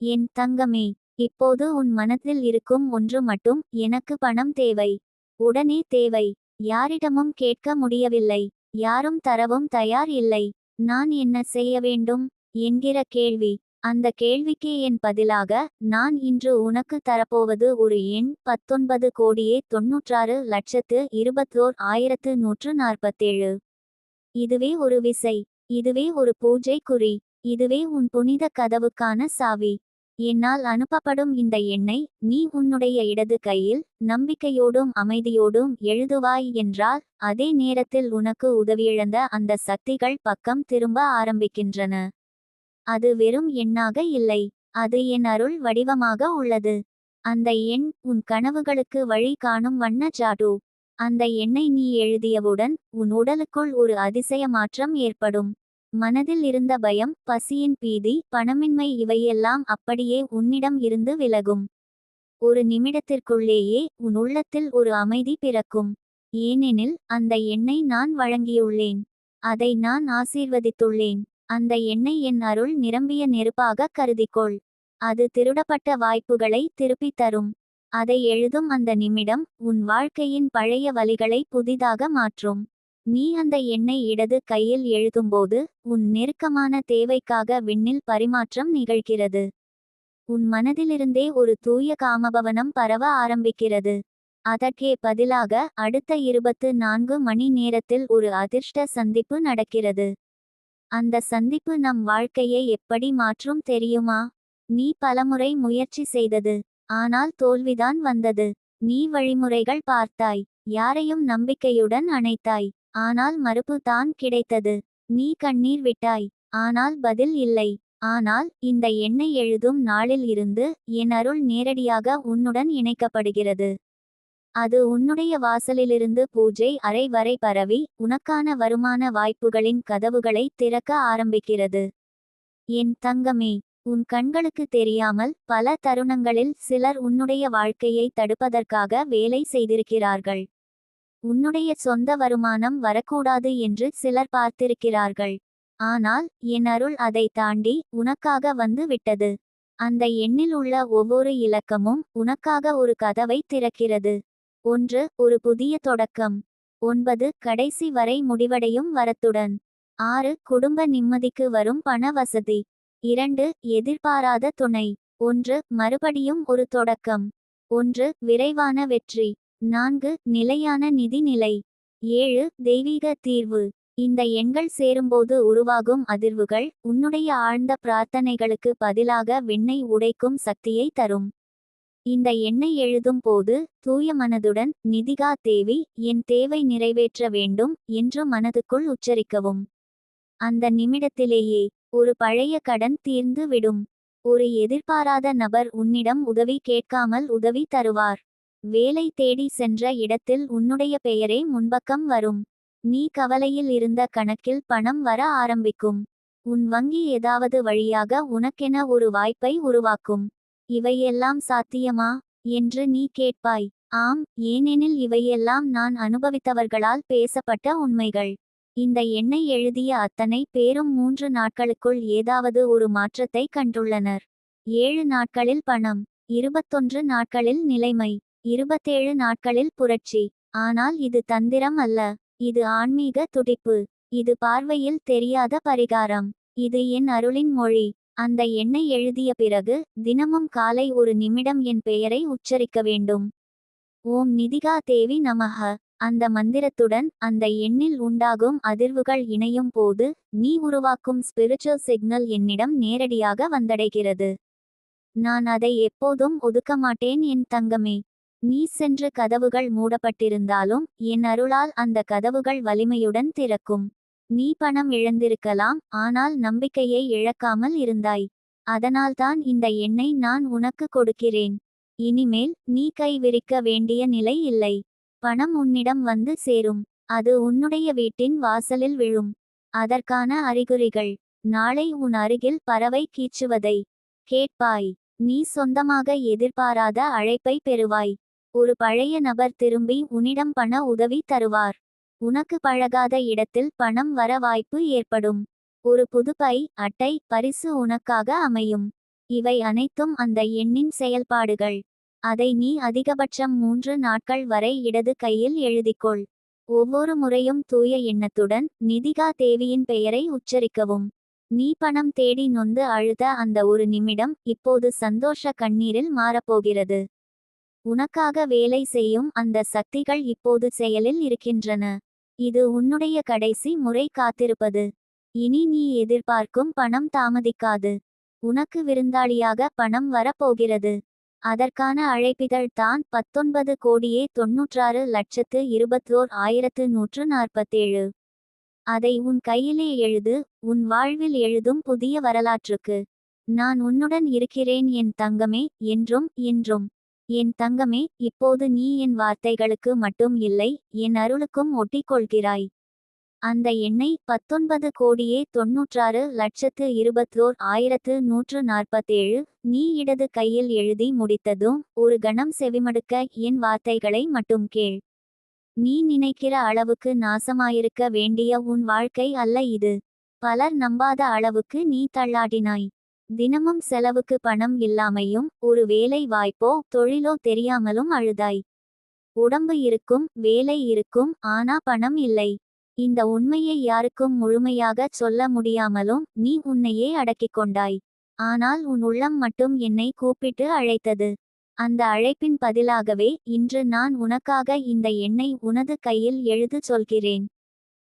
என் தங்கமே இப்போது உன் மனத்தில் இருக்கும் ஒன்று மட்டும் எனக்கு பணம் தேவை. உடனே தேவை. யாரிடமும் கேட்க முடியவில்லை. யாரும் தரவும் தயார் இல்லை. நான் என்ன செய்ய வேண்டும்? என்கிற கேள்வி. அந்த கேள்விக்கு என் பதிலாக நான் இன்று உனக்கு தரப்போவது ஒரு எண் பத்தொன்பது கோடியே தொன்னூற்றாறு லட்சத்து இருபத்தோர் ஆயிரத்து நூற்று நாற்பத்தேழு. இதுவே ஒரு விசை. இதுவே ஒரு பூஜை குறி. இதுவே உன் புனித கதவுக்கான சாவி. என்னால் அனுப்பப்படும் இந்த எண்ணை நீ உன்னுடைய இடது கையில் நம்பிக்கையோடும் அமைதியோடும் எழுதுவாய் என்றால் அதே நேரத்தில் உனக்கு உதவியிழந்த அந்த சக்திகள் பக்கம் திரும்ப ஆரம்பிக்கின்றன. அது வெறும் எண்ணாக இல்லை அது என் அருள் வடிவமாக உள்ளது. அந்த எண் உன் கனவுகளுக்கு வழி காணும் வண்ண ஜாடு. அந்த எண்ணை நீ எழுதியவுடன் உன் உடலுக்குள் ஒரு அதிசய மாற்றம் ஏற்படும். மனதில் இருந்த பயம் பசியின் பீதி பணமின்மை இவையெல்லாம் அப்படியே உன்னிடம் இருந்து விலகும். ஒரு நிமிடத்திற்குள்ளேயே உன் உள்ளத்தில் ஒரு அமைதி பிறக்கும். ஏனெனில் அந்த எண்ணை நான் வழங்கியுள்ளேன். அதை நான் ஆசீர்வதித்துள்ளேன். அந்த எண்ணை என் அருள் நிரம்பிய நெருப்பாக கருதிக்கொள். அது திருடப்பட்ட வாய்ப்புகளை திருப்பித் தரும். அதை எழுதும் அந்த நிமிடம் உன் வாழ்க்கையின் பழைய வழிகளை புதிதாக மாற்றும். நீ அந்த எண்ணெய் இடது கையில் எழுதும்போது உன் நெருக்கமான தேவைக்காக விண்ணில் பரிமாற்றம் நிகழ்கிறது. உன் மனதிலிருந்தே ஒரு தூய காமபவனம் பரவ ஆரம்பிக்கிறது. அதற்கே பதிலாக அடுத்த இருபத்து நான்கு மணி நேரத்தில் ஒரு அதிர்ஷ்ட சந்திப்பு நடக்கிறது. அந்த சந்திப்பு நம் வாழ்க்கையை எப்படி மாற்றும் தெரியுமா? நீ பலமுறை முயற்சி செய்தது ஆனால் தோல்விதான் வந்தது. நீ வழிமுறைகள் பார்த்தாய் யாரையும் நம்பிக்கையுடன் அணைத்தாய். ஆனால் மறுப்பு தான் கிடைத்தது. நீ கண்ணீர் விட்டாய். ஆனால் பதில் இல்லை. ஆனால் இந்த எண்ணெய் எழுதும் நாளில் இருந்து என் அருள் நேரடியாக உன்னுடன் இணைக்கப்படுகிறது. அது உன்னுடைய வாசலிலிருந்து பூஜை அறை வரை பரவி உனக்கான வருமான வாய்ப்புகளின் கதவுகளை திறக்க ஆரம்பிக்கிறது. என் தங்கமே உன் கண்களுக்கு தெரியாமல் பல தருணங்களில் சிலர் உன்னுடைய வாழ்க்கையை தடுப்பதற்காக வேலை செய்திருக்கிறார்கள். உன்னுடைய சொந்த வருமானம் வரக்கூடாது என்று சிலர் பார்த்திருக்கிறார்கள். ஆனால் என் அருள் அதை தாண்டி உனக்காக வந்து விட்டது. அந்த எண்ணில் உள்ள ஒவ்வொரு இலக்கமும் உனக்காக ஒரு கதவை திறக்கிறது. ஒன்று ஒரு புதிய தொடக்கம். ஒன்பது கடைசி வரை முடிவடையும் வரத்துடன். ஆறு குடும்ப நிம்மதிக்கு வரும் பண வசதி. இரண்டு எதிர்பாராத துணை. ஒன்று மறுபடியும் ஒரு தொடக்கம். ஒன்று விரைவான வெற்றி. நான்கு நிலையான நிதி நிலை ஏழு தெய்வீக தீர்வு. இந்த எண்கள் சேரும்போது உருவாகும் அதிர்வுகள் உன்னுடைய ஆழ்ந்த பிரார்த்தனைகளுக்கு பதிலாக விண்ணை உடைக்கும் சக்தியை தரும். இந்த எண்ணை எழுதும் போது தூய மனதுடன் நிதிகா தேவி என் தேவை நிறைவேற்ற வேண்டும் என்று மனதுக்குள் உச்சரிக்கவும். அந்த நிமிடத்திலேயே ஒரு பழைய கடன் தீர்ந்து விடும். ஒரு எதிர்பாராத நபர் உன்னிடம் உதவி கேட்காமல் உதவி தருவார். வேலை தேடி சென்ற இடத்தில் உன்னுடைய பெயரே முன்பக்கம் வரும். நீ கவலையில் இருந்த கணக்கில் பணம் வர ஆரம்பிக்கும். உன் வங்கி ஏதாவது வழியாக உனக்கென ஒரு வாய்ப்பை உருவாக்கும். இவையெல்லாம் சாத்தியமா? என்று நீ கேட்பாய். ஆம் ஏனெனில் இவையெல்லாம் நான் அனுபவித்தவர்களால் பேசப்பட்ட உண்மைகள். இந்த எண்ணை எழுதிய அத்தனை பேரும் மூன்று நாட்களுக்குள் ஏதாவது ஒரு மாற்றத்தை கண்டுள்ளனர். ஏழு நாட்களில் பணம் இருபத்தொன்று நாட்களில் நிலைமை. இருபத்தேழு நாட்களில் புரட்சி. ஆனால் இது தந்திரம் அல்ல. இது ஆன்மீக துடிப்பு. இது பார்வையில் தெரியாத பரிகாரம். இது என் அருளின் மொழி. அந்த எண்ணை எழுதிய பிறகு தினமும் காலை ஒரு நிமிடம் என் பெயரை உச்சரிக்க வேண்டும். ஓம் நிதிகா தேவி நமக அந்த மந்திரத்துடன் அந்த எண்ணில் உண்டாகும் அதிர்வுகள் இணையும் போது நீ உருவாக்கும் ஸ்பிரிச்சுவல் சிக்னல் என்னிடம் நேரடியாக வந்தடைகிறது. நான் அதை எப்போதும் ஒதுக்க மாட்டேன் என் தங்கமே. நீ சென்று கதவுகள் மூடப்பட்டிருந்தாலும் என் அருளால் அந்த கதவுகள் வலிமையுடன் திறக்கும். நீ பணம் இழந்திருக்கலாம் ஆனால் நம்பிக்கையை இழக்காமல் இருந்தாய். அதனால்தான் இந்த எண்ணை நான் உனக்கு கொடுக்கிறேன். இனிமேல் நீ கை விரிக்க வேண்டிய நிலை இல்லை. பணம் உன்னிடம் வந்து சேரும். அது உன்னுடைய வீட்டின் வாசலில் விழும். அதற்கான அறிகுறிகள். நாளை உன் அருகில் பறவை கீச்சுவதை. கேட்பாய். நீ சொந்தமாக எதிர்பாராத அழைப்பை பெறுவாய். ஒரு பழைய நபர் திரும்பி உன்னிடம் பண உதவி தருவார். உனக்கு பழகாத இடத்தில் பணம் வர வாய்ப்பு ஏற்படும். ஒரு புது பை அட்டை பரிசு உனக்காக அமையும். இவை அனைத்தும் அந்த எண்ணின் செயல்பாடுகள். அதை நீ அதிகபட்சம் மூன்று நாட்கள் வரை இடது கையில் எழுதிக்கொள். ஒவ்வொரு முறையும் தூய எண்ணத்துடன் நிதிகா தேவியின் பெயரை உச்சரிக்கவும். நீ பணம் தேடி நொந்து அழுத அந்த ஒரு நிமிடம் இப்போது சந்தோஷ கண்ணீரில் மாறப்போகிறது. உனக்காக வேலை செய்யும் அந்த சக்திகள் இப்போது செயலில் இருக்கின்றன. இது உன்னுடைய கடைசி முறை காத்திருப்பது. இனி நீ எதிர்பார்க்கும் பணம் தாமதிக்காது. உனக்கு விருந்தாளியாக பணம் வரப்போகிறது. அதற்கான அழைப்பிதழ் தான் பத்தொன்பது கோடியே தொன்னூற்றாறு லட்சத்து இருபத்தோர் ஆயிரத்து நூற்று நாற்பத்தேழு. அதை உன் கையிலே எழுது உன் வாழ்வில் எழுதும் புதிய வரலாற்றுக்கு. நான் உன்னுடன் இருக்கிறேன் என் தங்கமே என்றும் என்றும். என் தங்கமே இப்போது நீ என் வார்த்தைகளுக்கு மட்டும் இல்லை என் அருளுக்கும் ஒட்டிக்கொள்கிறாய். அந்த எண்ணை பத்தொன்பது கோடியே தொன்னூற்றாறு லட்சத்து இருபத்தோர் ஆயிரத்து நூற்று நாற்பத்தேழு நீ இடது கையில் எழுதி முடித்ததும் ஒரு கணம் செவிமடுக்க என் வார்த்தைகளை மட்டும் கேள். நீ நினைக்கிற அளவுக்கு நாசமாயிருக்க வேண்டிய உன் வாழ்க்கை அல்ல இது. பலர் நம்பாத அளவுக்கு நீ தள்ளாடினாய். தினமும் செலவுக்கு பணம் இல்லாமையும் ஒரு வேலை வாய்ப்போ தொழிலோ தெரியாமலும் அழுதாய். உடம்பு இருக்கும் வேலை இருக்கும் ஆனா பணம் இல்லை. இந்த உண்மையை யாருக்கும் முழுமையாகச் சொல்ல முடியாமலும் நீ உன்னையே அடக்கிக் கொண்டாய். ஆனால் உன் உள்ளம் மட்டும் என்னை கூப்பிட்டு அழைத்தது. அந்த அழைப்பின் பதிலாகவே இன்று நான் உனக்காக இந்த எண்ணை உனது கையில் எழுது சொல்கிறேன்.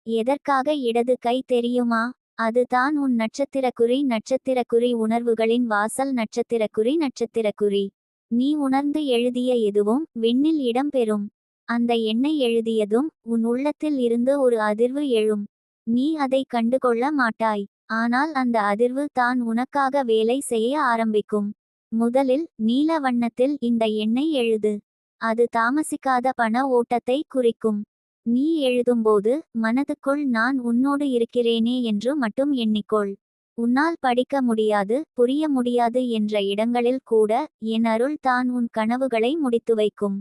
எதற்காக இடது கை தெரியுமா? அதுதான் உன் நட்சத்திரக்குறி நட்சத்திரக்குறி உணர்வுகளின் வாசல் நட்சத்திரக்குறி நட்சத்திரக்குறி. நீ உணர்ந்து எழுதிய எதுவும் விண்ணில் இடம்பெறும் அந்த எண்ணை எழுதியதும் உன் உள்ளத்தில் இருந்து ஒரு அதிர்வு எழும். நீ அதை கண்டுகொள்ள மாட்டாய். ஆனால் அந்த அதிர்வு தான் உனக்காக வேலை செய்ய ஆரம்பிக்கும். முதலில் நீல வண்ணத்தில் இந்த எண்ணை எழுது. அது தாமசிக்காத பண ஓட்டத்தை குறிக்கும். நீ எழுதும்போது மனதுக்குள் நான் உன்னோடு இருக்கிறேனே என்று மட்டும் எண்ணிக்கொள். உன்னால் படிக்க முடியாது புரிய முடியாது என்ற இடங்களில் கூட என் அருள் தான் உன் கனவுகளை முடித்து வைக்கும்.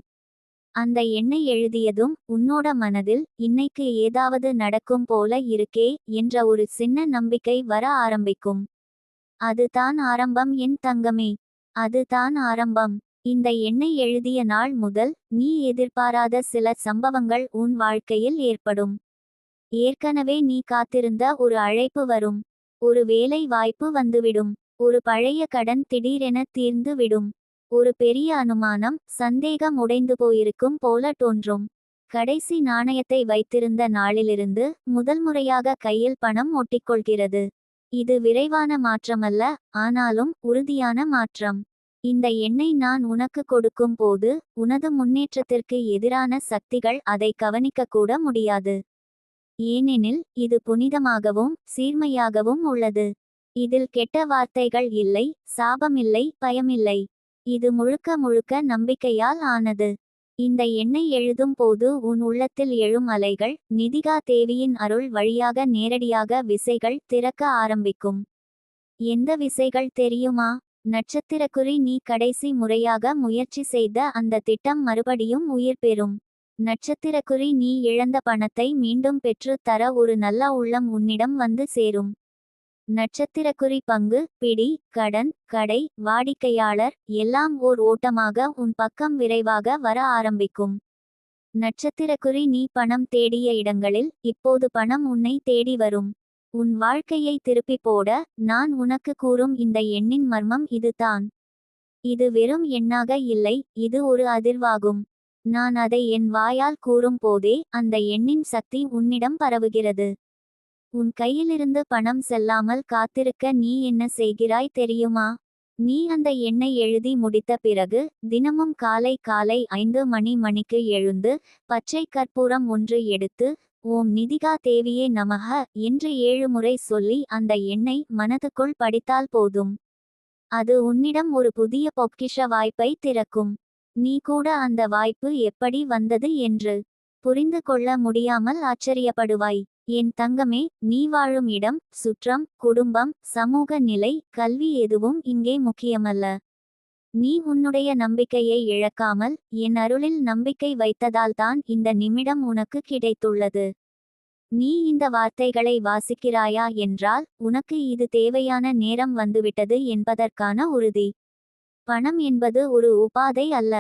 அந்த எண்ணை எழுதியதும் உன்னோட மனதில் இன்னைக்கு ஏதாவது நடக்கும் போல இருக்கே என்ற ஒரு சின்ன நம்பிக்கை வர ஆரம்பிக்கும். அதுதான் ஆரம்பம் என் தங்கமே. அதுதான் ஆரம்பம். இந்த எண்ணை எழுதிய நாள் முதல் நீ எதிர்பாராத சில சம்பவங்கள் உன் வாழ்க்கையில் ஏற்படும். ஏற்கனவே நீ காத்திருந்த ஒரு அழைப்பு வரும். ஒரு வேலை வாய்ப்பு வந்துவிடும். ஒரு பழைய கடன் திடீரென தீர்ந்து விடும். ஒரு பெரிய அனுமானம் சந்தேகம் உடைந்து போயிருக்கும் போல தோன்றும். கடைசி நாணயத்தை வைத்திருந்த நாளிலிருந்து முதல் முறையாக கையில் பணம் ஒட்டிக்கொள்கிறது. இது விரைவான மாற்றமல்ல ஆனாலும் உறுதியான மாற்றம். இந்த எண்ணை நான் உனக்கு கொடுக்கும் போது உனது முன்னேற்றத்திற்கு எதிரான சக்திகள் அதை கவனிக்க கூட முடியாது. ஏனெனில் இது புனிதமாகவும் சீர்மையாகவும் உள்ளது. இதில் கெட்ட வார்த்தைகள் இல்லை சாபமில்லை பயமில்லை. இது முழுக்க முழுக்க நம்பிக்கையால் ஆனது. இந்த எண்ணை எழுதும் போது உன் உள்ளத்தில் எழும் அலைகள் நிதிகா தேவியின் அருள் வழியாக நேரடியாக விசைகள் திறக்க ஆரம்பிக்கும். எந்த விசைகள் தெரியுமா? நட்சத்திரக்குறி நீ கடைசி முறையாக முயற்சி செய்த அந்த திட்டம் மறுபடியும் உயிர் பெறும். நட்சத்திரக்குறி நீ இழந்த பணத்தை மீண்டும் பெற்று தர ஒரு நல்ல உள்ளம் உன்னிடம் வந்து சேரும். நட்சத்திரக்குறி பங்கு பிடி கடன் கடை வாடிக்கையாளர் எல்லாம் ஓர் ஓட்டமாக உன் பக்கம் விரைவாக வர ஆரம்பிக்கும். நட்சத்திரக்குறி நீ பணம் தேடிய இடங்களில் இப்போது பணம் உன்னை தேடி வரும். உன் வாழ்க்கையை திருப்பி போட நான் உனக்கு கூறும் இந்த எண்ணின் மர்மம் இதுதான். இது வெறும் எண்ணாக இல்லை இது ஒரு அதிர்வாகும். நான் அதை என் வாயால் கூறும் போதே அந்த எண்ணின் சக்தி உன்னிடம் பரவுகிறது. உன் கையிலிருந்து பணம் செல்லாமல் காத்திருக்க நீ என்ன செய்கிறாய் தெரியுமா? நீ அந்த எண்ணை எழுதி முடித்த பிறகு தினமும் காலை காலை ஐந்து மணி மணிக்கு எழுந்து பச்சை கற்பூரம் ஒன்று எடுத்து ஓம் நிதிகா தேவியே நமக என்று ஏழு முறை சொல்லி அந்த எண்ணை மனதுக்குள் படித்தால் போதும். அது உன்னிடம் ஒரு புதிய பொக்கிஷ வாய்ப்பை திறக்கும். நீ கூட அந்த வாய்ப்பு எப்படி வந்தது என்று புரிந்து கொள்ள முடியாமல் ஆச்சரியப்படுவாய். என் தங்கமே நீ வாழும் இடம் சுற்றம் குடும்பம் சமூக நிலை கல்வி எதுவும் இங்கே முக்கியமல்ல. நீ உன்னுடைய நம்பிக்கையை இழக்காமல் என் அருளில் நம்பிக்கை வைத்ததால்தான் இந்த நிமிடம் உனக்கு கிடைத்துள்ளது. நீ இந்த வார்த்தைகளை வாசிக்கிறாயா என்றால் உனக்கு இது தேவையான நேரம் வந்துவிட்டது என்பதற்கான உறுதி. பணம் என்பது ஒரு உபாதை அல்ல.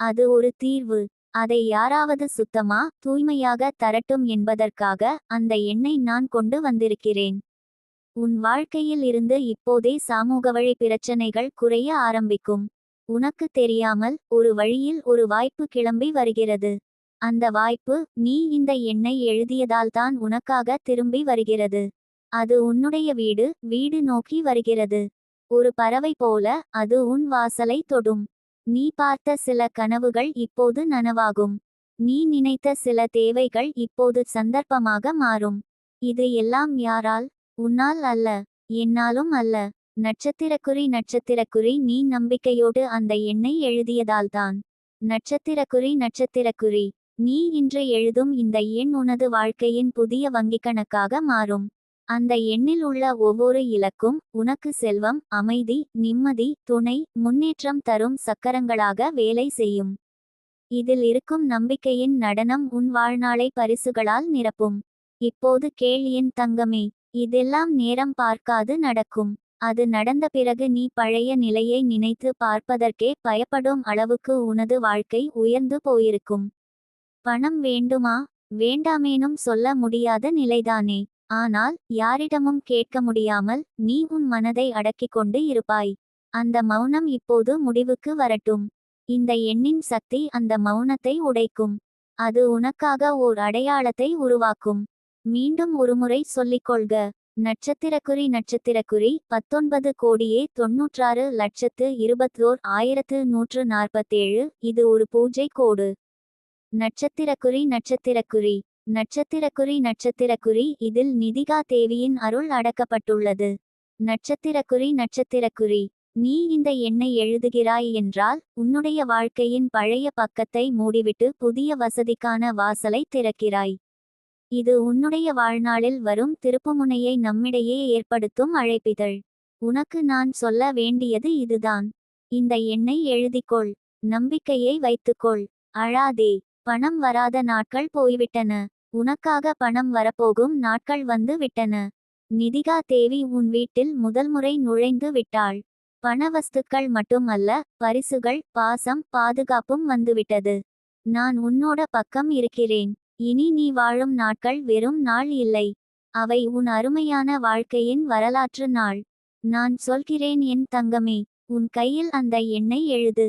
அது ஒரு தீர்வு. அதை யாராவது சுத்தமா தூய்மையாக தரட்டும் என்பதற்காக அந்த எண்ணை நான் கொண்டு வந்திருக்கிறேன். உன் வாழ்க்கையில் இருந்து இப்போதே சமூக வழி பிரச்சனைகள் குறைய ஆரம்பிக்கும். உனக்கு தெரியாமல் ஒரு வழியில் ஒரு வாய்ப்பு கிளம்பி வருகிறது. அந்த வாய்ப்பு நீ இந்த எண்ணை எழுதியதால்தான் உனக்காக திரும்பி வருகிறது. அது உன்னுடைய வீடு வீடு நோக்கி வருகிறது. ஒரு பறவை போல அது உன் வாசலை தொடும். நீ பார்த்த சில கனவுகள் இப்போது நனவாகும். நீ நினைத்த சில தேவைகள் இப்போது சந்தர்ப்பமாக மாறும். இது எல்லாம் யாரால்? உன்னால் அல்ல என்னாலும் அல்ல. நட்சத்திரக்குறி நட்சத்திரக்குறி நீ நம்பிக்கையோடு அந்த எண்ணை எழுதியதால்தான். நட்சத்திரக்குறி நட்சத்திரக்குறி நீ இன்று எழுதும் இந்த எண் உனது வாழ்க்கையின் புதிய வங்கிக் கணக்காக மாறும். அந்த எண்ணில் உள்ள ஒவ்வொரு இலக்கும் உனக்கு செல்வம் அமைதி நிம்மதி துணை முன்னேற்றம் தரும் சக்கரங்களாக வேலை செய்யும். இதில் இருக்கும் நம்பிக்கையின் நடனம் உன் வாழ்நாளை பரிசுகளால் நிரப்பும். இப்போது கேள் என் தங்கமே இதெல்லாம் நேரம் பார்க்காது நடக்கும். அது நடந்த பிறகு நீ பழைய நிலையை நினைத்து பார்ப்பதற்கே பயப்படும் அளவுக்கு உனது வாழ்க்கை உயர்ந்து போயிருக்கும். பணம் வேண்டுமா? வேண்டாமேனும் சொல்ல முடியாத நிலைதானே. ஆனால் யாரிடமும் கேட்க முடியாமல் நீ உன் மனதை அடக்கிக் கொண்டு இருப்பாய். அந்த மௌனம் இப்போது முடிவுக்கு வரட்டும். இந்த எண்ணின் சக்தி அந்த மௌனத்தை உடைக்கும். அது உனக்காக ஓர் அடையாளத்தை உருவாக்கும். மீண்டும் ஒருமுறை சொல்லிக்கொள்க. நட்சத்திரக்குறி நட்சத்திரக்குறி பத்தொன்பது கோடியே தொன்னூற்றாறு லட்சத்து இருபத்தோர் ஆயிரத்து நூற்று நாற்பத்தேழு இது ஒரு பூஜை கோடு. நட்சத்திரக்குறி நட்சத்திரக்குறி. நட்சத்திரக்குறி நட்சத்திரக்குறி இதில் நிதிகா தேவியின் அருள் அடக்கப்பட்டுள்ளது. நட்சத்திரக்குறி நட்சத்திரக்குறி. நீ இந்த எண்ணை எழுதுகிறாய் என்றால் உன்னுடைய வாழ்க்கையின் பழைய பக்கத்தை மூடிவிட்டு புதிய வசதிக்கான வாசலை திறக்கிறாய். இது உன்னுடைய வாழ்நாளில் வரும் திருப்புமுனையை நம்மிடையே ஏற்படுத்தும் அழைப்பிதழ். உனக்கு நான் சொல்ல வேண்டியது இதுதான். இந்த எண்ணை எழுதிக்கொள். நம்பிக்கையை வைத்துக்கொள். அழாதே. பணம் வராத நாட்கள் போய்விட்டன. உனக்காக பணம் வரப்போகும் நாட்கள் வந்து விட்டன. நிதிகா தேவி உன் வீட்டில் முதல் முறை நுழைந்து விட்டாள். பண வஸ்துக்கள் பரிசுகள் பாசம் பாதுகாப்பும் வந்துவிட்டது நான் உன்னோட பக்கம் இருக்கிறேன். இனி நீ வாழும் நாட்கள் வெறும் நாள் இல்லை. அவை உன் அருமையான வாழ்க்கையின் வரலாற்று நாள். நான் சொல்கிறேன் என் தங்கமே உன் கையில் அந்த எண்ணை எழுது.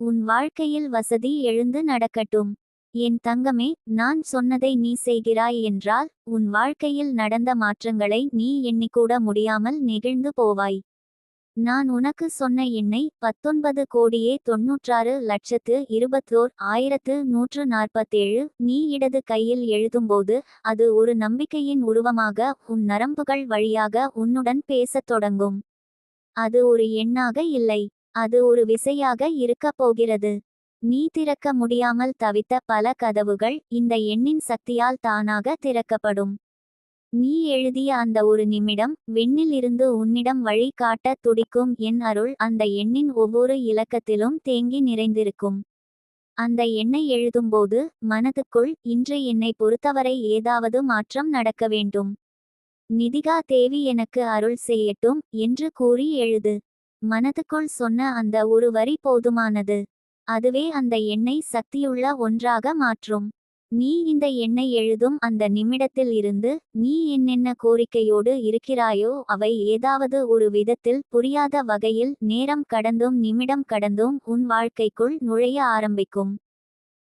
உன் வாழ்க்கையில் வசதி எழுந்து நடக்கட்டும். என் தங்கமே நான் சொன்னதை நீ செய்கிறாய் என்றால் உன் வாழ்க்கையில் நடந்த மாற்றங்களை நீ எண்ணிக்கூட முடியாமல் நெகிழ்ந்து போவாய். நான் உனக்கு சொன்ன எண்ணை பத்தொன்பது கோடியே தொன்னூற்றாறு லட்சத்து இருபத்தோர் ஆயிரத்து நூற்று நாற்பத்தேழு நீ இடது கையில் எழுதும்போது அது ஒரு நம்பிக்கையின் உருவமாக உன் நரம்புகள் வழியாக உன்னுடன் பேசத் தொடங்கும். அது ஒரு எண்ணாக இல்லை. அது ஒரு விசையாக இருக்கப் போகிறது. நீ திறக்க முடியாமல் தவித்த பல கதவுகள் இந்த எண்ணின் சக்தியால் தானாக திறக்கப்படும். நீ எழுதிய அந்த ஒரு நிமிடம் விண்ணில் இருந்து உன்னிடம் வழி காட்ட துடிக்கும் என் அருள் அந்த எண்ணின் ஒவ்வொரு இலக்கத்திலும் தேங்கி நிறைந்திருக்கும். அந்த எண்ணை எழுதும்போது மனதுக்குள் இன்று என்னை பொறுத்தவரை ஏதாவது மாற்றம் நடக்க வேண்டும். நிதிகா தேவி எனக்கு அருள் செய்யட்டும் என்று கூறி எழுது. மனதுக்குள் சொன்ன அந்த ஒரு வரி போதுமானது. அதுவே அந்த எண்ணை சக்தியுள்ள ஒன்றாக மாற்றும். நீ இந்த எண்ணை எழுதும் அந்த நிமிடத்தில் இருந்து நீ என்னென்ன கோரிக்கையோடு இருக்கிறாயோ அவை ஏதாவது ஒரு விதத்தில் புரியாத வகையில் நேரம் கடந்தும் நிமிடம் கடந்தும் உன் வாழ்க்கைக்குள் நுழைய ஆரம்பிக்கும்.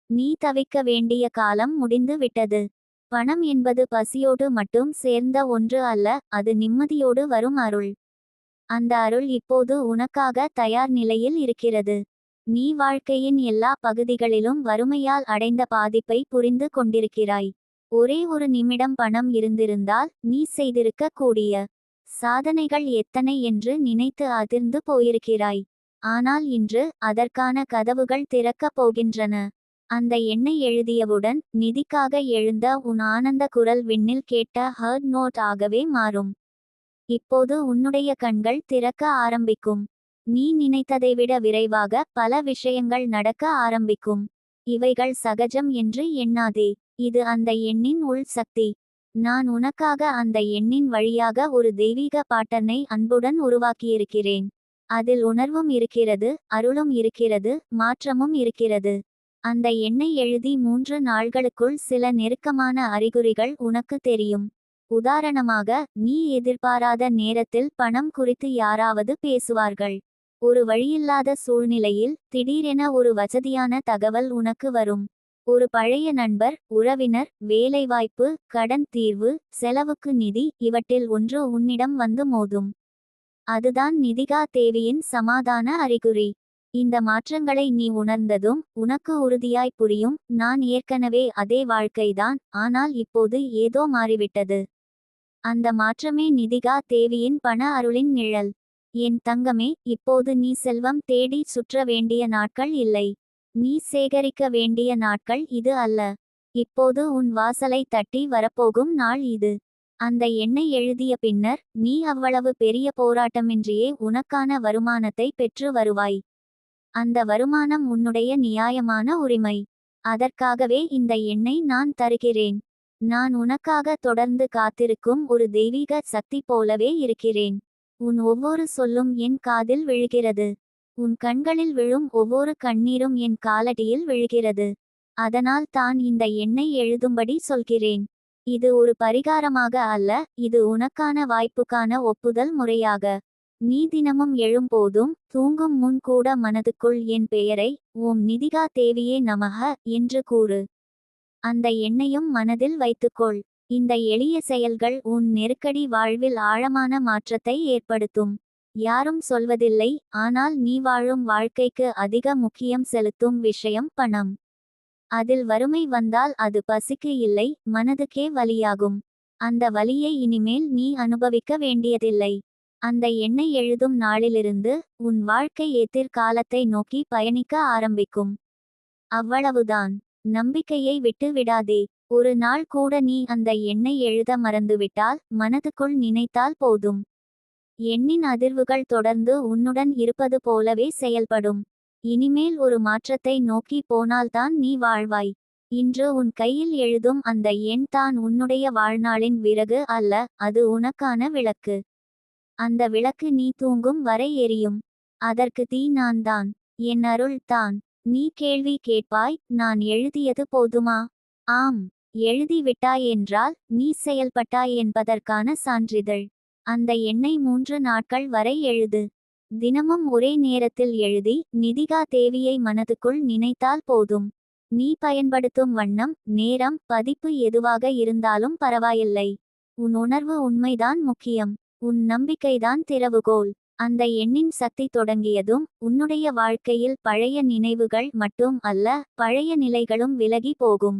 நீ தவிக்க வேண்டிய காலம் முடிந்து விட்டது. பணம் என்பது பசியோடு மட்டும் சேர்ந்த ஒன்று அல்ல அது நிம்மதியோடு வரும் அருள். அந்த அருள் இப்போது உனக்காக தயார் நிலையில் இருக்கிறது. நீ வாழ்க்கையின் எல்லா பகுதிகளிலும் வறுமையால் அடைந்த பாதிப்பை புரிந்து கொண்டிருக்கிறாய். ஒரே ஒரு நிமிடம் பணம் இருந்திருந்தால் நீ செய்திருக்க கூடிய சாதனைகள் எத்தனை என்று நினைத்து அதிர்ந்து போயிருக்கிறாய். ஆனால் இன்று அதற்கான கதவுகள் திறக்கப் போகின்றன. அந்த எண்ணை எழுதியவுடன் நிதிக்காக எழுந்த உன் ஆனந்த குரல் விண்ணில் கேட்ட ஹர்ட் நோட் ஆகவே மாறும். இப்போது உன்னுடைய கண்கள் திறக்க ஆரம்பிக்கும். நீ நினைத்ததை விட விரைவாக பல விஷயங்கள் நடக்க ஆரம்பிக்கும். இவைகள் சகஜம் என்று எண்ணாதே. இது அந்த எண்ணின் உள் சக்தி. நான் உனக்காக அந்த எண்ணின் வழியாக ஒரு தெய்வீக பாட்டனை அன்புடன் உருவாக்கியிருக்கிறேன். அதில் உணர்வும் இருக்கிறது அருளும் இருக்கிறது மாற்றமும் இருக்கிறது. அந்த எண்ணை எழுதி மூன்று நாள்களுக்குள் சில நெருக்கமான அறிகுறிகள் உனக்கு தெரியும். உதாரணமாக நீ எதிர்பாராத நேரத்தில் பணம் குறித்து யாராவது பேசுவார்கள். ஒரு வழியில்லாத சூழ்நிலையில் திடீரென ஒரு வசதியான தகவல் உனக்கு வரும். ஒரு பழைய நண்பர் உறவினர் வேலைவாய்ப்பு கடன் தீர்வு செலவுக்கு நிதி இவற்றில் ஒன்று உன்னிடம் வந்து மோதும். அதுதான் நிதிகா தேவியின் சமாதான அறிகுறி. இந்த மாற்றங்களை நீ உணர்ந்ததும் உனக்கு உறுதியாய் புரியும். நான் ஏற்கனவே அதே வாழ்க்கைதான் ஆனால் இப்போது ஏதோ மாறிவிட்டது. அந்த மாற்றமே நிதிகா தேவியின் பண அருளின் நிழல். என் தங்கமே இப்போது நீ செல்வம் தேடி சுற்ற வேண்டிய நாட்கள் இல்லை. நீ சேகரிக்க வேண்டிய நாட்கள் இது அல்ல. இப்போது உன் வாசலை தட்டி வரப்போகும் நாள் இது. அந்த எண்ணை எழுதிய பின்னர் நீ அவ்வளவு பெரிய போராட்டமின்றியே உனக்கான வருமானத்தை பெற்று வருவாய். அந்த வருமானம் உன்னுடைய நியாயமான உரிமை. அதற்காகவே இந்த எண்ணை நான் தருகிறேன். நான் உனக்காக தொடர்ந்து காத்திருக்கும் ஒரு தெய்வீக சக்தி போலவே இருக்கிறேன். உன் ஒவ்வொரு சொல்லும் என் காதில் விழுகிறது. உன் கண்களில் விழும் ஒவ்வொரு கண்ணீரும் என் காலடியில் விழுகிறது. அதனால் தான் இந்த எண்ணை எழுதும்படி சொல்கிறேன். இது ஒரு பரிகாரமாக அல்ல இது உனக்கான வாய்ப்புக்கான ஒப்புதல் முறையாக. நீ தினமும் எழும்போதும் தூங்கும் முன் கூட மனதுக்குள் என் பெயரை ஓம் நிதிகா தேவியே நமக என்று கூறு. அந்த எண்ணையும் மனதில் வைத்துக்கொள். இந்த எளிய செயல்கள் உன் நெருக்கடி வாழ்வில் ஆழமான மாற்றத்தை ஏற்படுத்தும். யாரும் சொல்வதில்லை ஆனால் நீ வாழும் வாழ்க்கைக்கு அதிக முக்கியம் செலுத்தும் விஷயம் பணம். அதில் வறுமை வந்தால் அது பசிக்கு இல்லை மனதுக்கே வலியாகும். அந்த வலியை இனிமேல் நீ அனுபவிக்க வேண்டியதில்லை. அந்த எண்ணை எழுதும் நாளிலிருந்து உன் வாழ்க்கை எதிர்காலத்தை நோக்கி பயணிக்க ஆரம்பிக்கும். அவ்வளவுதான். நம்பிக்கையை விட்டு விடாதே. ஒரு நாள் கூட நீ அந்த எண்ணை எழுத மறந்துவிட்டால் மனதுக்குள் நினைத்தால் போதும். எண்ணின் அதிர்வுகள் தொடர்ந்து உன்னுடன் இருப்பது போலவே செயல்படும். இனிமேல் ஒரு மாற்றத்தை நோக்கி போனால்தான் நீ வாழ்வாய். இன்று உன் கையில் எழுதும் அந்த எண் தான் உன்னுடைய வாழ்நாளின் விறகு அல்ல அது உனக்கான விளக்கு. அந்த விளக்கு நீ தூங்கும் வரை எரியும். அதற்கு தீ நான் தான் என் அருள் தான். நீ கேள்வி கேட்பாய் நான் எழுதியது போதுமா? ஆம் எழுதி என்றால் நீ செயல்பட்டாய் என்பதற்கான சான்றிதழ். அந்த எண்ணை மூன்று நாட்கள் வரை எழுது. தினமும் ஒரே நேரத்தில் எழுதி நிதிகா தேவியை மனதுக்குள் நினைத்தால் போதும். நீ பயன்படுத்தும் வண்ணம் நேரம் பதிப்பு எதுவாக இருந்தாலும் பரவாயில்லை. உன் உணர்வு உண்மைதான் முக்கியம். உன் நம்பிக்கைதான் திறவுகோல். அந்த எண்ணின் சக்தி தொடங்கியதும் உன்னுடைய வாழ்க்கையில் பழைய நினைவுகள் மட்டும் அல்ல பழைய நிலைகளும் விலகி போகும்.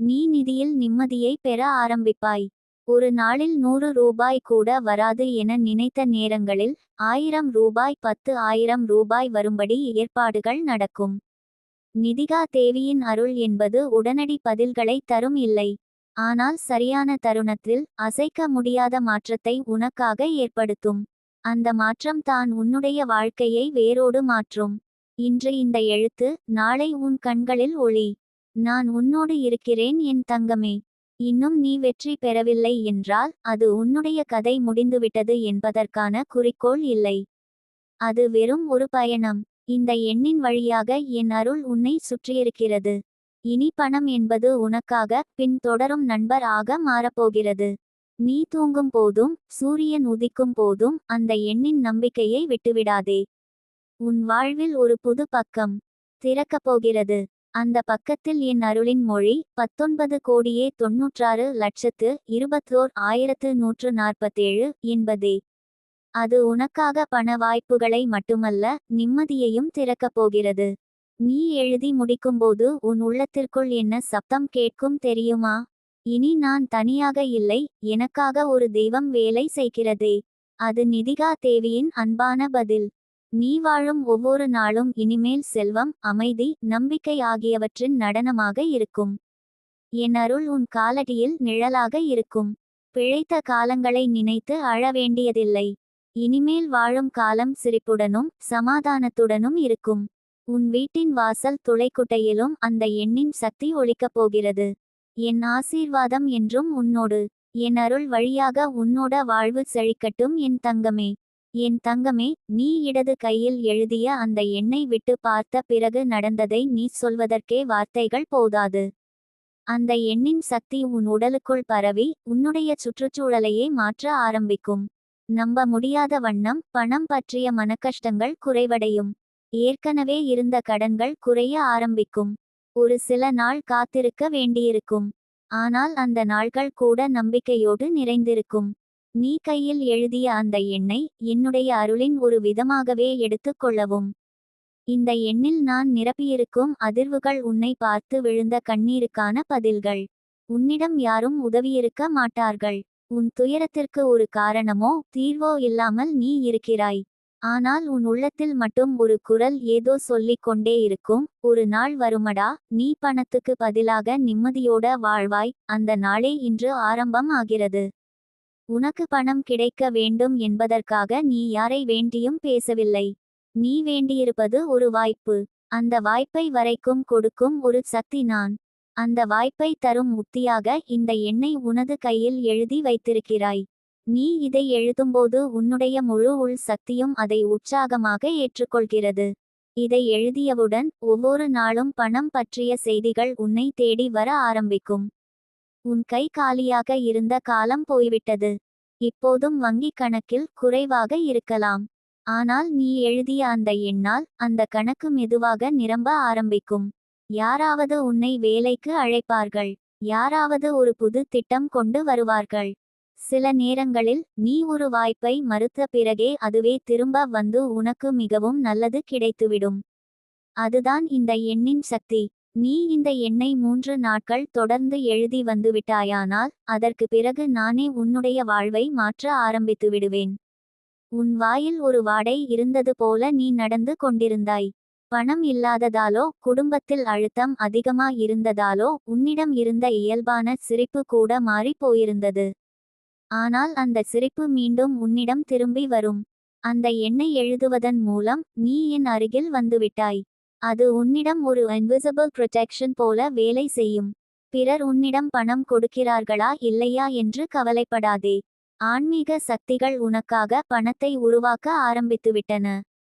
நீ நிதியில் நிம்மதியை பெற ஆரம்பிப்பாய். ஒரு நாளில் நூறு ரூபாய் கூட வராது என நினைத்த நேரங்களில் ஆயிரம் ரூபாய் பத்து ஆயிரம் ரூபாய் வரும்படி ஏற்பாடுகள் நடக்கும். நிதிகா தேவியின் அருள் என்பது உடனடி பதில்களை தரும் இல்லை. ஆனால் சரியான தருணத்தில் அசைக்க முடியாத மாற்றத்தை உனக்காக ஏற்படுத்தும். அந்த மாற்றம் தான் உன்னுடைய வாழ்க்கையை வேரோடு மாற்றும். இன்று இந்த எழுத்து நாளை உன் கண்களில் ஒளி. நான் உன்னோடு இருக்கிறேன் என் தங்கமே. இன்னும் நீ வெற்றி பெறவில்லை என்றால் அது உன்னுடைய கதை முடிந்துவிட்டது என்பதற்கான குறிக்கோள் இல்லை. அது வெறும் ஒரு பயணம். இந்த எண்ணின் வழியாக என் அருள் உன்னை சுற்றியிருக்கிறது. இனி பணம் என்பது உனக்காக பின் தொடரும் நண்பர் ஆக மாறப்போகிறது. நீ தூங்கும் போதும் சூரியன் உதிக்கும் போதும் அந்த எண்ணின் நம்பிக்கையை விட்டுவிடாதே. உன் வாழ்வில் ஒரு புது பக்கம் திறக்கப் போகிறது. அந்த பக்கத்தில் என் அருளின் மொழி பத்தொன்பது கோடியே தொன்னூற்றாறு லட்சத்து இருபத்தோர் ஆயிரத்து நூற்று நாற்பத்தேழு என்பதே. அது உனக்காக பண வாய்ப்புகளை மட்டுமல்ல நிம்மதியையும் திறக்கப் போகிறது. நீ எழுதி முடிக்கும்போது உன் உள்ளத்திற்குள் என்ன சப்தம் கேட்கும் தெரியுமா? இனி நான் தனியாக இல்லை எனக்காக ஒரு தெய்வம் வேலை செய்கிறதே. அது நிதிகா தேவியின் அன்பான பதில். நீ வாழும் ஒவ்வொரு நாளும் இனிமேல் செல்வம் அமைதி நம்பிக்கை ஆகியவற்றின் நடனமாக இருக்கும். என் அருள் உன் காலடியில் நிழலாக இருக்கும். பிழைத்த காலங்களை நினைத்து அழ வேண்டியதில்லை. இனிமேல் வாழும் காலம் சிரிப்புடனும் சமாதானத்துடனும் இருக்கும். உன் வீட்டின் வாசல் துளைக்குட்டையிலும் அந்த எண்ணின் சக்தி ஒழிக்கப் போகிறது. என் ஆசீர்வாதம் என்றும் உன்னோடு என் அருள் வழியாக உன்னோட வாழ்வு செழிக்கட்டும் என் தங்கமே. என் தங்கமே நீ இடது கையில் எழுதிய அந்த எண்ணை விட்டு பார்த்த பிறகு நடந்ததை நீ சொல்வதற்கே வார்த்தைகள் போதாது. அந்த எண்ணின் சக்தி உன் உடலுக்குள் பரவி உன்னுடைய சுற்றுச்சூழலையே மாற்ற ஆரம்பிக்கும். நம்ப முடியாத வண்ணம் பணம் பற்றிய மனக்கஷ்டங்கள் குறைவடையும். ஏற்கனவே இருந்த கடன்கள் குறைய ஆரம்பிக்கும். ஒரு சில நாள் காத்திருக்க வேண்டியிருக்கும். ஆனால் அந்த நாள்கள் கூட நம்பிக்கையோடு நிறைந்திருக்கும். நீ கையில் எழுதிய அந்த எண்ணை என்னுடைய அருளின் ஒரு விதமாகவே எடுத்துக் கொள்ளவும். இந்த எண்ணில் நான் நிரப்பியிருக்கும் அதிர்வுகள் உன்னை பார்த்து விழுந்த கண்ணீருக்கான பதில்கள். உன்னிடம் யாரும் உதவியிருக்க மாட்டார்கள். உன் துயரத்திற்கு ஒரு காரணமோ தீர்வோ இல்லாமல் நீ இருக்கிறாய். ஆனால் உன் உள்ளத்தில் மட்டும் ஒரு குரல் ஏதோ சொல்லிக் கொண்டே இருக்கும். ஒரு நாள் வருமடா நீ பணத்துக்கு பதிலாக நிம்மதியோட வாழ்வாய். அந்த நாளே இன்று ஆரம்பம் ஆகிறது. உனக்கு பணம் கிடைக்க வேண்டும் என்பதற்காக நீ யாரை வேண்டியும் பேசவில்லை. நீ வேண்டியிருப்பது ஒரு வாய்ப்பு. அந்த வாய்ப்பை வரைக்கும் கொடுக்கும் ஒரு சக்தி நான். அந்த வாய்ப்பை தரும் உத்தியாக இந்த எண்ணை உனது கையில் எழுதி வைத்திருக்கிறாய். நீ இதை எழுதும்போது உன்னுடைய முழு உள் சக்தியும் அதை உற்சாகமாக ஏற்றுக்கொள்கிறது. இதை எழுதியவுடன் ஒவ்வொரு நாளும் பணம் பற்றிய செய்திகள் உன்னை தேடி வர ஆரம்பிக்கும். உன் கை காலியாக இருந்த காலம் போய்விட்டது. இப்போதும் வங்கிக் கணக்கில் குறைவாக இருக்கலாம். ஆனால் நீ எழுதிய அந்த எண்ணால் அந்த கணக்கு மெதுவாக நிரம்ப ஆரம்பிக்கும். யாராவது உன்னை வேலைக்கு அழைப்பார்கள். யாராவது ஒரு புது திட்டம் கொண்டு வருவார்கள். சில நேரங்களில் நீ ஒரு வாய்ப்பை மறுத்த பிறகே அதுவே திரும்ப வந்து உனக்கு மிகவும் நல்லது கிடைத்துவிடும். அதுதான் இந்த எண்ணின் சக்தி. நீ இந்த எண்ணை மூன்று நாட்கள் தொடர்ந்து எழுதி வந்துவிட்டாயானால் அதற்கு பிறகு நானே உன்னுடைய வாழ்வை மாற்ற ஆரம்பித்து விடுவேன். உன் வாயில் ஒரு வாடை இருந்தது போல நீ நடந்து கொண்டிருந்தாய். பணம் இல்லாததாலோ குடும்பத்தில் அழுத்தம் அதிகமா இருந்ததாலோ உன்னிடம் இருந்த இயல்பான சிரிப்பு கூட மாறி போயிருந்தது. ஆனால் அந்த சிரிப்பு மீண்டும் உன்னிடம் திரும்பி வரும். அந்த எண்ணை எழுதுவதன் மூலம் நீ என் அருகில் வந்துவிட்டாய். அது உன்னிடம் ஒரு இன்விசிபிள் ப்ரொடெக்ஷன் போல வேலை செய்யும். பிறர் உன்னிடம் பணம் கொடுக்கிறார்களா இல்லையா என்று கவலைப்படாதே. ஆன்மீக சக்திகள் உனக்காக பணத்தை உருவாக்க ஆரம்பித்துவிட்டன.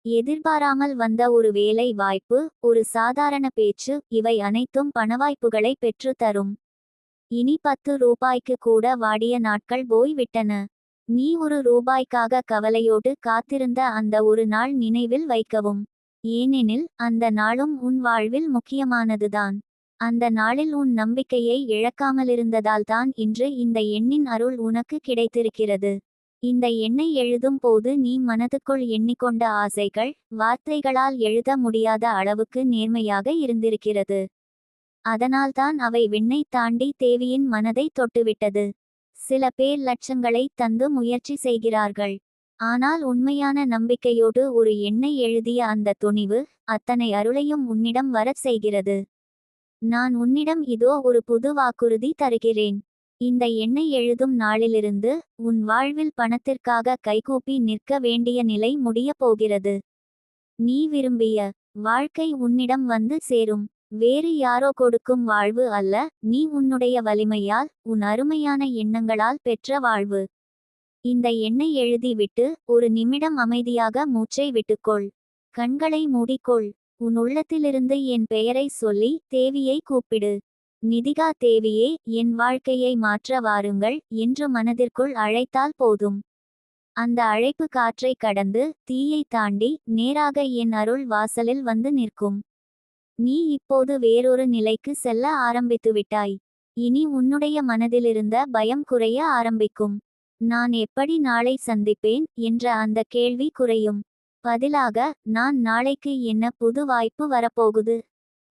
எதிர்பாராமல் வந்த ஒரு வேலை வாய்ப்பு ஒரு சாதாரண பேச்சு இவை அனைத்தும் பணவாய்ப்புகளை பெற்று தரும். இனி பத்து ரூபாய்க்கு கூட வாடிய நாட்கள் போய் விட்டன நீ ஒரு ரூபாய்க்காக கவலையோடு காத்திருந்த அந்த ஒரு நாள் நினைவில் வைக்கவும். ஏனெனில் அந்த நாளும் உன் வாழ்வில் முக்கியமானதுதான். அந்த நாளில் உன் நம்பிக்கையை இழக்காமலிருந்ததால் தான் இன்று இந்த எண்ணின் அருள் உனக்கு கிடைத்திருக்கிறது. இந்த எண்ணை எழுதும் போது நீ மனதுக்குள் எண்ணிக்கொண்ட ஆசைகள் வார்த்தைகளால் எழுத முடியாத அளவுக்கு நேர்மையாக இருந்திருக்கிறது. அதனால்தான் அவை விண்ணை தாண்டி தேவியின் மனதை தொட்டுவிட்டது. சில பேர் லட்சங்களை தந்து முயற்சி செய்கிறார்கள். ஆனால் உண்மையான நம்பிக்கையோடு ஒரு எண்ணை எழுதிய அந்த துணிவு அத்தனை அருளையும் உன்னிடம் வரச் செய்கிறது. நான் உன்னிடம் இதோ ஒரு புது வாக்குறுதி தருகிறேன். இந்த எண்ணை எழுதும் நாளிலிருந்து உன் வாழ்வில் பணத்திற்காக கைகூப்பி நிற்க வேண்டிய நிலை முடியப் போகிறது. நீ விரும்பிய வாழ்க்கை உன்னிடம் வந்து சேரும். வேறு யாரோ கொடுக்கும் வாழ்வு அல்ல நீ உன்னுடைய வலிமையால் உன் அருமையான எண்ணங்களால் பெற்ற வாழ்வு. இந்த எண்ணை எழுதிவிட்டு ஒரு நிமிடம் அமைதியாக மூச்சை விட்டுக்கொள். கண்களை மூடிக்கொள். உன் உள்ளத்திலிருந்து என் பெயரை சொல்லி தேவியை கூப்பிடு. நிதிகா தேவியே என் வாழ்க்கையை மாற்ற வாருங்கள் என்று மனதிற்குள் அழைத்தால் போதும். அந்த அழைப்பு காற்றை கடந்து தீயை தாண்டி நேராக என் அருள் வாசலில் வந்து நிற்கும். நீ இப்போது வேறொரு நிலைக்கு செல்ல ஆரம்பித்துவிட்டாய். இனி உன்னுடைய மனதிலிருந்த பயம் குறைய ஆரம்பிக்கும். நான் எப்படி நாளை சந்திப்பேன்? என்ற அந்த கேள்வி குறையும். பதிலாக நான் நாளைக்கு என்ன புது வாய்ப்பு வரப்போகுது?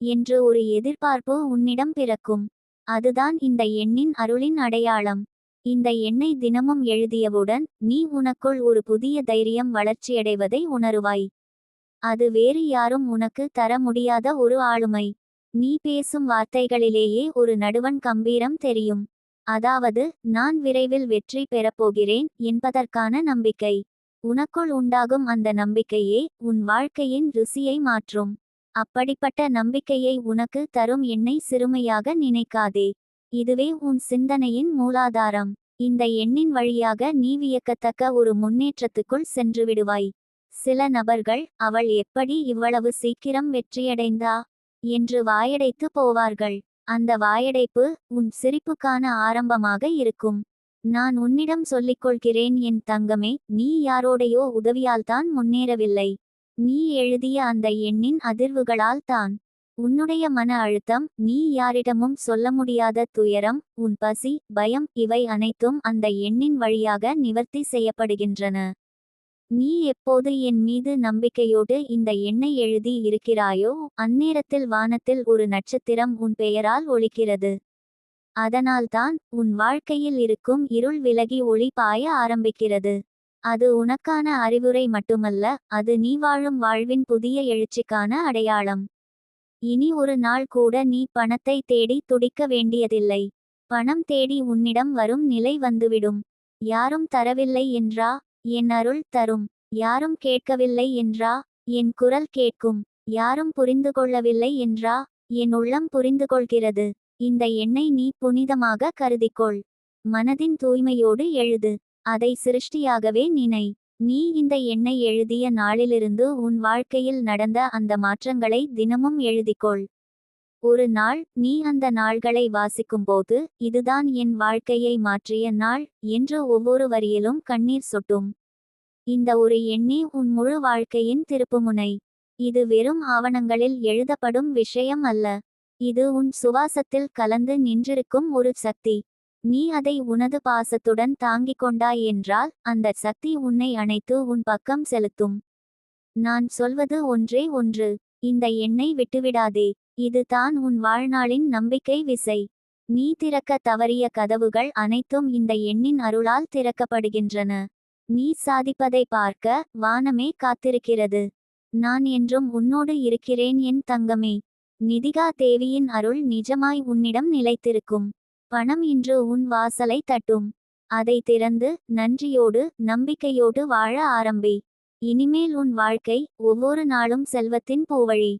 என்று ஒரு எதிர்பார்ப்பு உன்னிடம் பிறக்கும். அதுதான் இந்த எண்ணின் அருளின் அடையாளம். இந்த எண்ணை தினமும் எழுதியவுடன் நீ உனக்குள் ஒரு புதிய தைரியம் வளர்ச்சியடைவதை உணருவாய். அது வேறு யாரும் உனக்கு தர முடியாத ஒரு ஆளுமை. நீ பேசும் வார்த்தைகளிலேயே ஒரு நடுவன் கம்பீரம் தெரியும். அதாவது நான் விரைவில் வெற்றி பெறப்போகிறேன் என்பதற்கான நம்பிக்கை. உனக்குள் உண்டாகும் அந்த நம்பிக்கையே உன் வாழ்க்கையின் ருசியை மாற்றும். அப்படிப்பட்ட நம்பிக்கையை உனக்கு தரும் எண்ணை சிறுமையாக நினைக்காதே. இதுவே உன் சிந்தனையின் மூலாதாரம். இந்த எண்ணின் வழியாக நீ வியக்கத்தக்க ஒரு முன்னேற்றத்துக்குள் சென்று விடுவாய். சில நபர்கள் அவள் எப்படி இவ்வளவு சீக்கிரம் வெற்றியடைந்தா என்று வாயடைத்து போவார்கள். அந்த வாயடைப்பு உன் சிரிப்புக்கான ஆரம்பமாக இருக்கும். நான் உன்னிடம் சொல்லிக் கொள்கிறேன் என் தங்கமே நீ யாரோடையோ உதவியால்தான் முன்னேறவில்லை. நீ எழுதிய அந்த எண்ணின் அதிர்வுகளால் தான். உன்னுடைய மன அழுத்தம் நீ யாரிடமும் சொல்ல முடியாத துயரம் உன் பசி பயம் இவை அனைத்தும் அந்த எண்ணின் வழியாக நிவர்த்தி செய்யப்படுகின்றன. நீ எப்போது என் மீது நம்பிக்கையோடு இந்த எண்ணை எழுதி இருக்கிறாயோ அந்நேரத்தில் வானத்தில் ஒரு நட்சத்திரம் உன் பெயரால் ஒழிக்கிறது அதனால்தான் உன் வாழ்க்கையில் இருக்கும் இருள் விலகி ஒளி பாய ஆரம்பிக்கிறது. அது உனக்கான அறிவுரை மட்டுமல்ல அது நீ வாழும் வாழ்வின் புதிய எழுச்சிக்கான அடையாளம். இனி ஒரு நாள் கூட நீ பணத்தை தேடி துடிக்க வேண்டியதில்லை. பணம் தேடி உன்னிடம் வரும் நிலை வந்துவிடும். யாரும் தரவில்லை என்றா என் அருள் தரும். யாரும் கேட்கவில்லை என்றா? என் குரல் கேட்கும். யாரும் புரிந்து கொள்ளவில்லை என்றா? என் உள்ளம் புரிந்து கொள்கிறது. இந்த எண்ணை நீ புனிதமாக கருதிக்கொள். மனதின் தூய்மையோடு எழுது. அதை சிருஷ்டியாகவே நினை. நீ இந்த எண்ணை எழுதிய நாளிலிருந்து உன் வாழ்க்கையில் நடந்த அந்த மாற்றங்களை தினமும் எழுதிக்கொள். ஒரு நாள் நீ அந்த நாள்களை வாசிக்கும்போது இதுதான் என் வாழ்க்கையை மாற்றிய நாள் என்று ஒவ்வொரு வரியிலும் கண்ணீர் சொட்டும். இந்த ஒரு எண்ணே உன் முழு வாழ்க்கையின் திருப்புமுனை. இது வெறும் ஆவணங்களில் எழுதப்படும் விஷயம் அல்ல. இது உன் சுவாசத்தில் கலந்து நின்றிருக்கும் ஒரு சக்தி. நீ அதை உனது பாசத்துடன் தாங்கிக் கொண்டாய் என்றால் அந்த சக்தி உன்னை அணைத்து உன் பக்கம் செலுத்தும். நான் சொல்வது ஒன்றே ஒன்று. இந்த எண்ணை விட்டுவிடாதே இது தான் உன் வாழ்நாளின் நம்பிக்கை விசை. நீ திறக்க தவறிய கதவுகள் அனைத்தும் இந்த எண்ணின் அருளால் திறக்கப்படுகின்றன. நீ சாதிப்பதை பார்க்க வானமே காத்திருக்கிறது. நான் என்றும் உன்னோடு இருக்கிறேன் என் தங்கமே. நிதிகா தேவியின் அருள் நிஜமாய் உன்னிடம் நிலைத்திருக்கும். பணம் இன்று உன் வாசலை தட்டும். அதை திறந்து நன்றியோடு நம்பிக்கையோடு வாழ ஆரம்பி. இனிமேல் உன் வாழ்க்கை ஒவ்வொரு நாளும் செல்வத்தின் பூவழி.